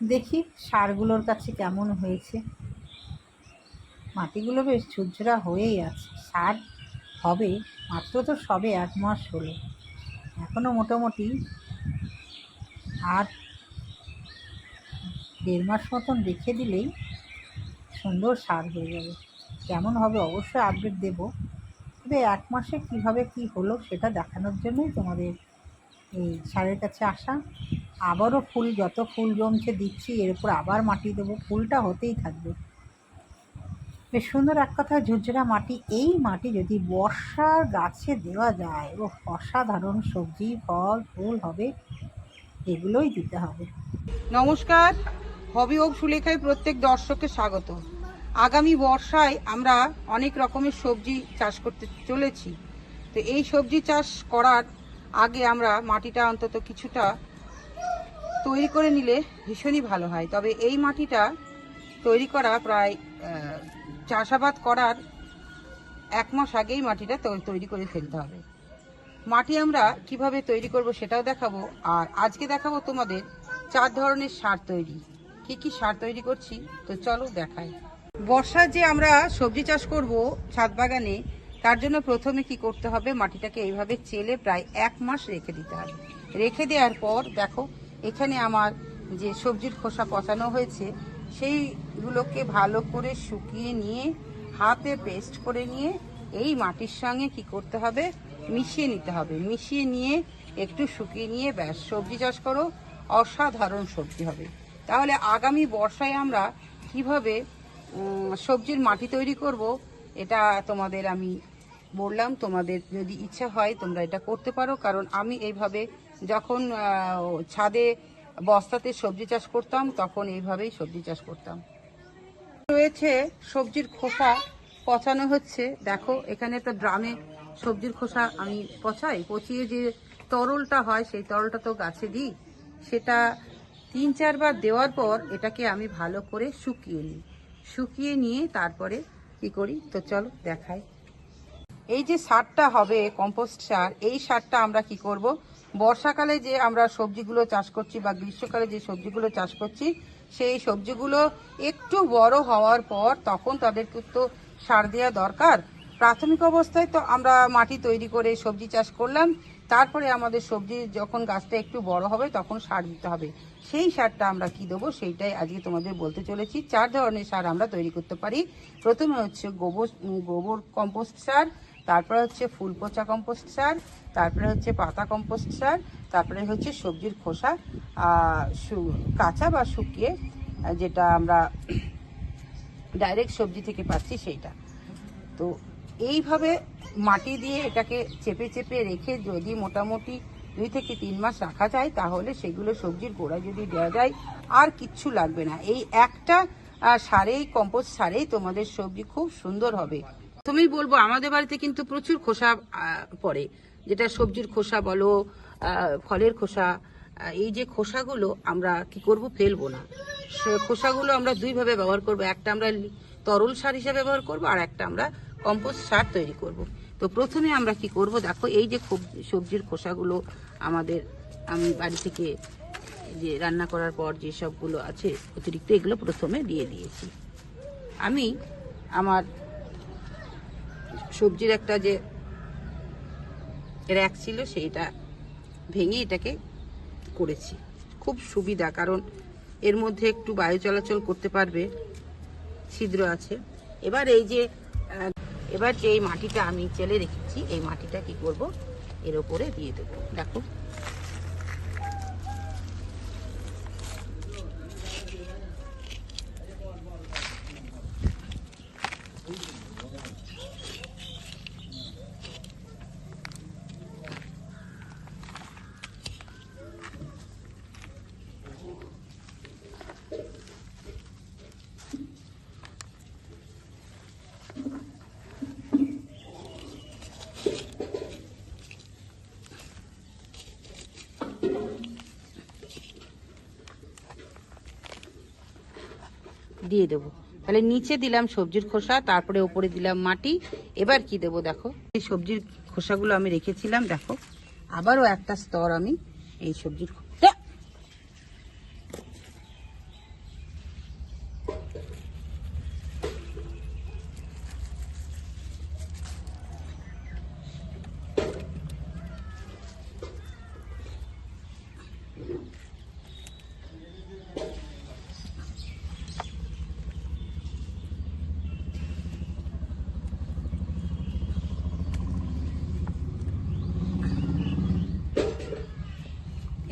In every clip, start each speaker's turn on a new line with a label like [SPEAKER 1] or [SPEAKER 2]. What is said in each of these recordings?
[SPEAKER 1] দেখি সারগুলোর কাছে কেমন হয়েছে। মাটিগুলো বেশ ঝুরঝুরা হয়েই আছে। সার হবে, মাত্র তো সবে এক মাস হলো। এখনও মোটামুটি আর দেড় মাস মতন রেখে দিলেই সুন্দর সার হয়ে যাবে। কেমন হবে অবশ্যই আপডেট দেবো। তবে এক মাসে কীভাবে কী হলো সেটা দেখানোর জন্যই তোমাদের এই সারের কাছে আসা। আবারও ফুল, যত ফুল জমছে দিচ্ছি, এর উপর আবার মাটি দেবো। ফুলটা হতেই থাকবে। বেশ সুন্দর এক কথা, ঝুরঝুরা মাটি। এই মাটি যদি বর্ষার গাছে দেওয়া যায় ও অসাধারণ সবজি, ফল, ফুল হবে, এগুলোই দিতে হবে।
[SPEAKER 2] নমস্কার, হবি ও সুলেখায় প্রত্যেক দর্শককে স্বাগত। আগামী বর্ষায় আমরা অনেক রকমের সবজি চাষ করতে চলেছি। তো এই সবজি চাষ করার আগে আমরা মাটিটা অন্তত কিছুটা তৈরি করে নিলে ভীষণই ভালো হয়। তবে এই মাটিটা তৈরি করা প্রায় চাষাবাদ করার এক মাস আগেই মাটিটা তৈরি করে ফেলতে হবে। মাটি আমরা কীভাবে তৈরি করব সেটাও দেখাবো। আর আজকে দেখাবো তোমাদের চার ধরনের সার তৈরি। কি কি সার তৈরি করছি? তো চলো দেখাই। বর্ষায় যে আমরা সবজি চাষ করব ছাদ বাগানে, তার জন্য প্রথমে কি করতে হবে? মাটিটাকে এইভাবে চেলে প্রায় এক মাস রেখে দিতে হবে। রেখে দেওয়ার পর দেখো এখানে আমার যে সবজির খোসা পচানো হয়েছে, সেইগুলোকে ভালো করে শুকিয়ে নিয়ে, হাতে পেস্ট করে নিয়ে, এই মাটির সঙ্গে কি করতে হবে? মিশিয়ে নিতে হবে। মিশিয়ে নিয়ে একটু শুকিয়ে নিয়ে ব্যাস, সবজি চাষ করো, অসাধারণ সবজি হবে। তাহলে আগামী বর্ষায় আমরা কীভাবে সবজির মাটি তৈরি করব, এটা তোমাদের আমি বললাম। তোমাদের যদি ইচ্ছা হয় তোমরা এটা করতে পারো, কারণ আমি এইভাবে যখন ছাদে বস্তাতে সবজি চাষ করতাম, তখন এইভাবেই সবজি চাষ করতাম। রয়েছে সবজির খোসা, পচানো হচ্ছে। দেখো, এখানে তো ড্রামে সবজির খোসা আমি পচাই। পচিয়ে যে তরলটা হয়, সেই তরলটা তো গাছে দিই। সেটা তিন চারবার দেওয়ার পর এটাকে আমি ভালো করে শুকিয়ে নিই। শুকিয়ে নিয়ে তারপরে কি করি? তো চলো দেখাই। এই যে সারটা হবে কম্পোস্ট সার, এই সারটা আমরা কি করব? বর্ষাকালে যে আমরা সবজিগুলো চাষ করছি বা গ্রীষ্মকালে যে সবজিগুলো চাষ করছি, সেই সবজিগুলো একটু বড় হওয়ার পর তখন তাদেরকে তো সার দেওয়া দরকার। প্রাথমিক অবস্থায় তো আমরা মাটি তৈরি করে সবজি চাষ করলাম। তারপরে আমাদের সবজি যখন গাছটা একটু বড় হবে তখন সার দিতে হবে। সেই সারটা আমরা কি দেবো সেইটাই আজকে তোমাদের বলতে চলেছি। চার ধরনের সার আমরা তৈরি করতে পারি। প্রথমে হচ্ছে গোবর গোবর কম্পোস্ট সার তারপরে হচ্ছে ফুল পচা কম্পোস্ট সার তারপরে হচ্ছে পাতা কম্পোস্ট সার তারপরে হচ্ছে সবজির খোসা কাঁচা বা শুকিয়ে যেটা আমরা ডাইরেক্ট সবজি থেকে পাচ্ছি সেইটা। তো এইভাবে মাটি দিয়ে এটাকে চেপে চেপে রেখে যদি মোটামুটি দুই থেকে তিন মাস রাখা যায়, তাহলে সেগুলো সবজির গোড়ায় যদি দেওয়া যায়, আর কিচ্ছু লাগবে না। এই একটা সারেই কম্পোস্ট সারেই তোমাদের সবজি খুব সুন্দর হবে। তুমি বলব, আমাদের বাড়িতে কিন্তু প্রচুর খোসা পড়ে। যেটা সবজির খোসা বলো ফলের খোসা এই যে খোসাগুলো আমরা কি করব, ফেলব না। খোসাগুলো আমরা দুইভাবে ব্যবহার করব। একটা আমরা তরল সার হিসেবে ব্যবহার করব, আর একটা আমরা কম্পোস্ট সার তৈরি করব। তো প্রথমে আমরা কি করব, দেখো, এই যে সবজির খোসাগুলো আমাদের, আমি বাড়ি থেকে যে রান্না করার পর যে সবগুলো আছে, অতিরিক্ত এগুলো প্রথমে দিয়ে দিয়েছি। আমি আমার সবজির একটা যে র্যাক ছিল সেইটা ভেঙে এটাকে করেছি। খুব সুবিধা, কারণ এর মধ্যে একটু বায়ু চলাচল করতে পারবে, ছিদ্র আছে। এবার এই যে এবার যে এই মাটিটা আমি চেলে রেখেছি, এই মাটিটা কি করব? এর ওপরে দিয়ে দেবো। দেখো দিয়ে দেব। তাহলে নিচে দিলাম সবজির খোসা, তারপরে ওপরে দিলাম মাটি। এবার কি দেব দেখো? এই সবজির খোসাগুলো আমি রেখেছিলাম, দেখো। আবারও একটা স্তর আমি এই সবজির খো- যা!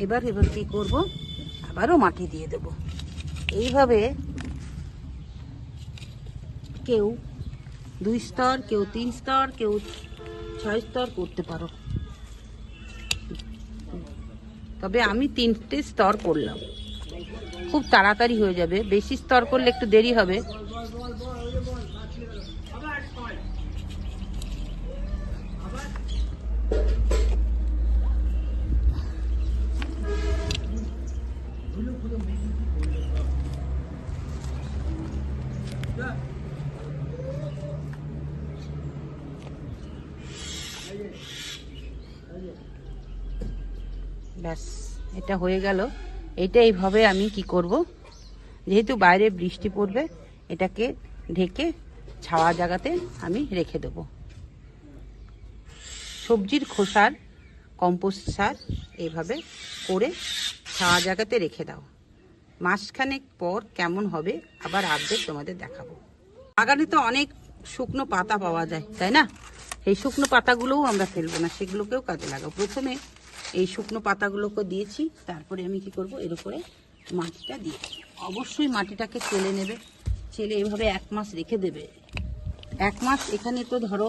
[SPEAKER 2] এবার এবার কি করব? আবারও মাটি দিয়ে দেব। এইভাবে কেউ দুই স্তর, কেউ তিন স্তর, কেউ ছয় স্তর করতে পারো। তবে আমি তিনটে স্তর করলাম। খুব তাড়াতাড়ি হয়ে যাবে। বেশি স্তর করলে একটু দেরি হবে ব্যাস এটা হয়ে গেল। এটা এইভাবে আমি কি করব? যেহেতু বাইরে বৃষ্টি পড়বে, এটাকে ঢেকে ছাওয়া জায়গাতে আমি রেখে দেব। সবজির খোসার, কম্পোস্ট সার এভাবে করে ছাওয়া জায়গাতে রেখে দাও। মাসখানেক পর কেমন হবে আবার আপডেট তোমাদের দেখাবো। বাগানে তো অনেক শুকনো পাতা পাওয়া যায়, তাই না? এই শুকনো পাতাগুলোও আমরা ফেলব না, সেগুলোকেও কাজে লাগাবো প্রথমে এই শুকনো পাতাগুলোকে দিয়েছি, তারপরে আমি কি করব, এর উপরে মাটিটা দিয়ে অবশ্যই মাটিটাকে চেলে নেবে, চেলে এভাবে এক মাস রেখে দেবে। এক মাস এখানে তো ধরো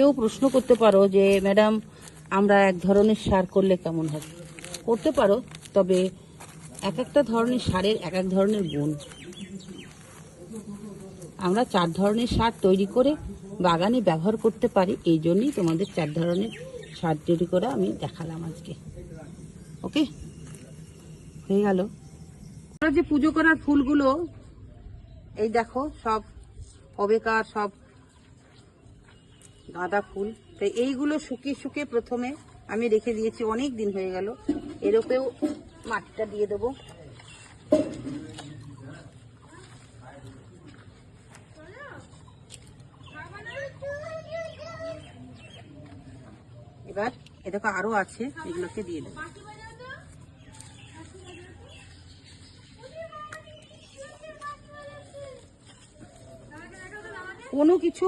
[SPEAKER 2] কেউ প্রশ্ন করতে পারো যে, ম্যাডাম, আমরা এক ধরনের সার করলে কেমন হবে? করতে পারো, তবে এক একটা ধরনের সারের এক এক ধরনের গুণ। আমরা চার ধরনের সার তৈরি করে বাগানে ব্যবহার করতে পারি, এই জন্যই তোমাদের চার ধরনের সার তৈরি করে আমি দেখালাম আজকে। ওকে? হয়ে গেল। যে পুজো করার ফুলগুলো, এই দেখো, সব অবেকার, সব গাঁদা ফুল। তো এইগুলো শুকিয়ে শুকিয়ে প্রথমে আমি রেখে দিয়েছি, অনেক দিন হয়ে গেল। এর উপরেও মাটিটা দিয়ে দেবো। এবার এ দেখো আরও আছে, এগুলোকে দিয়ে দেবো। কোনো কিছু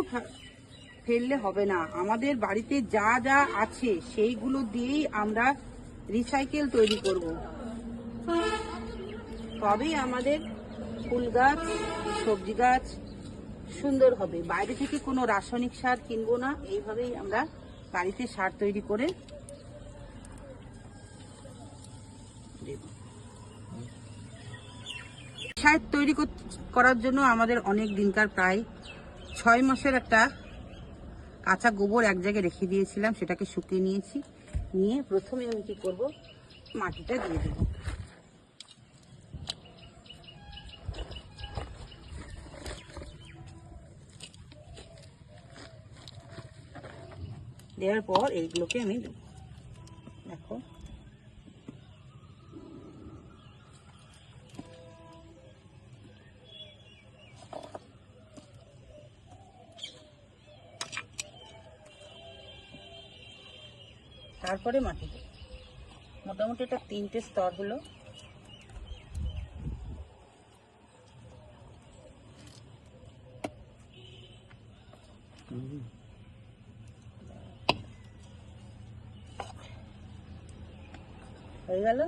[SPEAKER 2] ফেললে হবে না। আমাদের বাড়িতে যা যা আছে, সেইগুলো দিয়েই আমরা রিসাইকেল তৈরি করব। তবেই আমাদের ফুল গাছ, সবজি গাছ সুন্দর হবে। বাইরে থেকে কোনো রাসায়নিক সার কিনবো না। এইভাবেই আমরা বাড়িতে সার তৈরি করে সার তৈরি কর- করার জন্য আমাদের অনেক দিনকার প্রায় ছয় মাসের একটা কাঁচা গোবর এক জায়গায় রেখে দিয়েছিলাম, সেটাকে শুকিয়ে নিয়েছি। নিয়ে প্রথমে আমি কি করব? মাটিটা দিয়ে দেব। দেওয়ার পর এইগুলোকে আমি দেবো তারপরে মাটি দেব। মোটামুটি এটা তিনটে স্তর হলো। হয়ে গেল?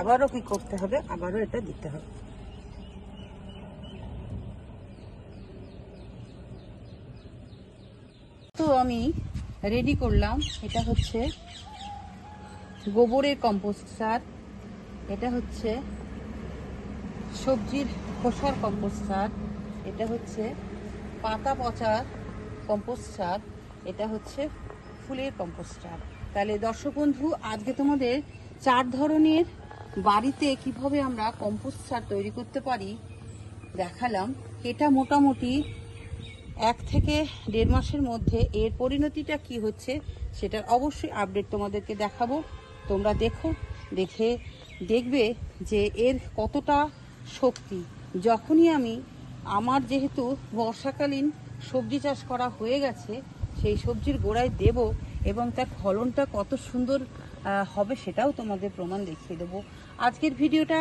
[SPEAKER 2] আবারও কি করতে হবে? আবারও এটা দিতে হবে। আমি রেডি করলাম। এটা হচ্ছে গোবরের কম্পোস্ট সার। এটা হচ্ছে সবজির খোসার কম্পোস্ট সার। এটা হচ্ছে পাতা পচার কম্পোস্ট সার। এটা হচ্ছে ফুলের কম্পোস্ট সার। তাহলে দর্শক বন্ধু, আজকে তোমাদের চার ধরনের বাড়িতে কীভাবে আমরা কম্পোস্ট সার তৈরি করতে পারি দেখালাম। এটা মোটামুটি এক থেকে দেড় মাসের মধ্যে এর পরিণতিটা কি হচ্ছে সেটার অবশ্যই আপডেট তোমাদেরকে দেখাবো। তোমরা দেখো, দেখে দেখবে যে এর কতটা শক্তি। যখনই আমি আমার যেহেতু বর্ষাকালীন সবজি চাষ করা হয়ে গেছে, সেই সবজির গোড়ায় দেব এবং তার ফলনটা কত সুন্দর হবে সেটাও তোমাদের প্রমাণ দেখিয়ে দেবো। আজকের ভিডিওটা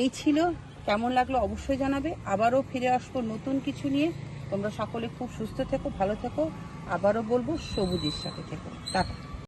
[SPEAKER 2] এই ছিল। কেমন লাগল অবশ্যই জানাবে। আবারও ফিরে আসব নতুন কিছু নিয়ে। তোমরা সকলে খুব সুস্থ থেকো ভালো থেকো। আবারও বলব সবুজের সাথে থেকো। টাটা।